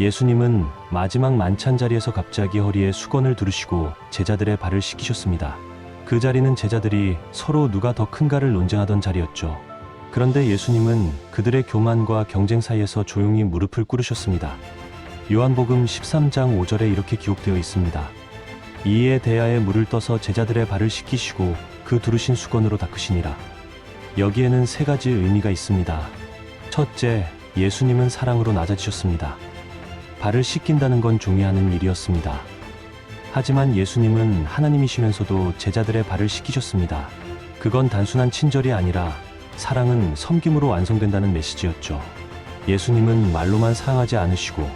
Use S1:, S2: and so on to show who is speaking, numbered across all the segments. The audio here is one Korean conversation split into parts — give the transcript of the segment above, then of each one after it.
S1: 예수님은 마지막 만찬 자리에서 갑자기 허리에 수건을 두르시고 제자들의 발을 씻기셨습니다. 그 자리는 제자들이 서로 누가 더 큰가를 논쟁하던 자리였죠. 그런데 예수님은 그들의 교만과 경쟁 사이에서 조용히 무릎을 꿇으셨습니다. 요한복음 13장 5절에 이렇게 기록되어 있습니다. 이에 대하에 물을 떠서 제자들의 발을 씻기시고 그 두르신 수건으로 닦으시니라. 여기에는 세 가지 의미가 있습니다. 첫째, 예수님은 사랑으로 낮아지셨습니다. 발을 씻긴다는 건 종이 하는 일이었습니다. 하지만 예수님은 하나님이시면서도 제자들의 발을 씻기셨습니다. 그건 단순한 친절이 아니라 사랑은 섬김으로 완성된다는 메시지였죠. 예수님은 말로만 사랑하지 않으시고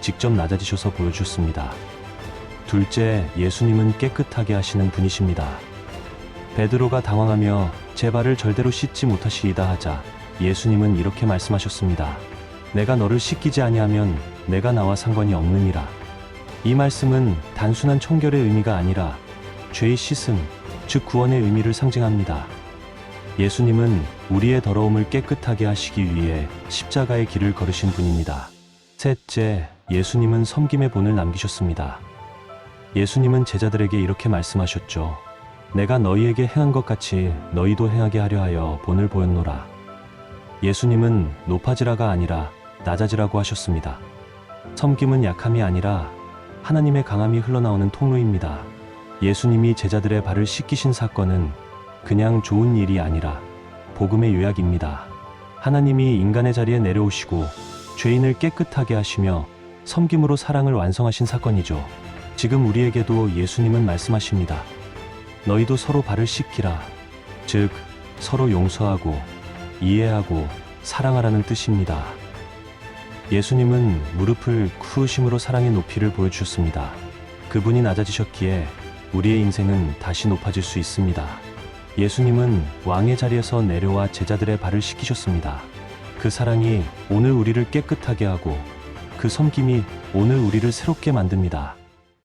S1: 직접 낮아지셔서 보여주셨습니다. 둘째, 예수님은 깨끗하게 하시는 분이십니다. 베드로가 당황하며 제 발을 절대로 씻지 못하시이다 하자 예수님은 이렇게 말씀하셨습니다. 내가 너를 씻기지 아니하면 내가 나와 상관이 없느니라. 이 말씀은 단순한 청결의 의미가 아니라 죄의 씻음, 즉 구원의 의미를 상징합니다. 예수님은 우리의 더러움을 깨끗하게 하시기 위해 십자가의 길을 걸으신 분입니다. 셋째, 예수님은 섬김의 본을 남기셨습니다. 예수님은 제자들에게 이렇게 말씀하셨죠. 내가 너희에게 행한 것 같이 너희도 행하게 하려 하여 본을 보였노라. 예수님은 높아지라가 아니라 낮아지라고 하셨습니다. 섬김은 약함이 아니라 하나님의 강함이 흘러나오는 통로입니다. 예수님이 제자들의 발을 씻기신 사건은 그냥 좋은 일이 아니라 복음의 요약입니다. 하나님이 인간의 자리에 내려오시고 죄인을 깨끗하게 하시며 섬김으로 사랑을 완성하신 사건이죠. 지금 우리에게도 예수님은 말씀하십니다. 너희도 서로 발을 씻기라. 즉, 서로 용서하고 이해하고 사랑하라는 뜻입니다. 예수님은 무릎을 쿠으심으로 사랑의 높이를 보여주셨습니다. 그분이 낮아지셨기에 우리의 인생은 다시 높아질 수 있습니다. 예수님은 왕의 자리에서 내려와 제자들의 발을 씻기셨습니다. 그 사랑이 오늘 우리를 깨끗하게 하고 그 섬김이 오늘 우리를 새롭게 만듭니다.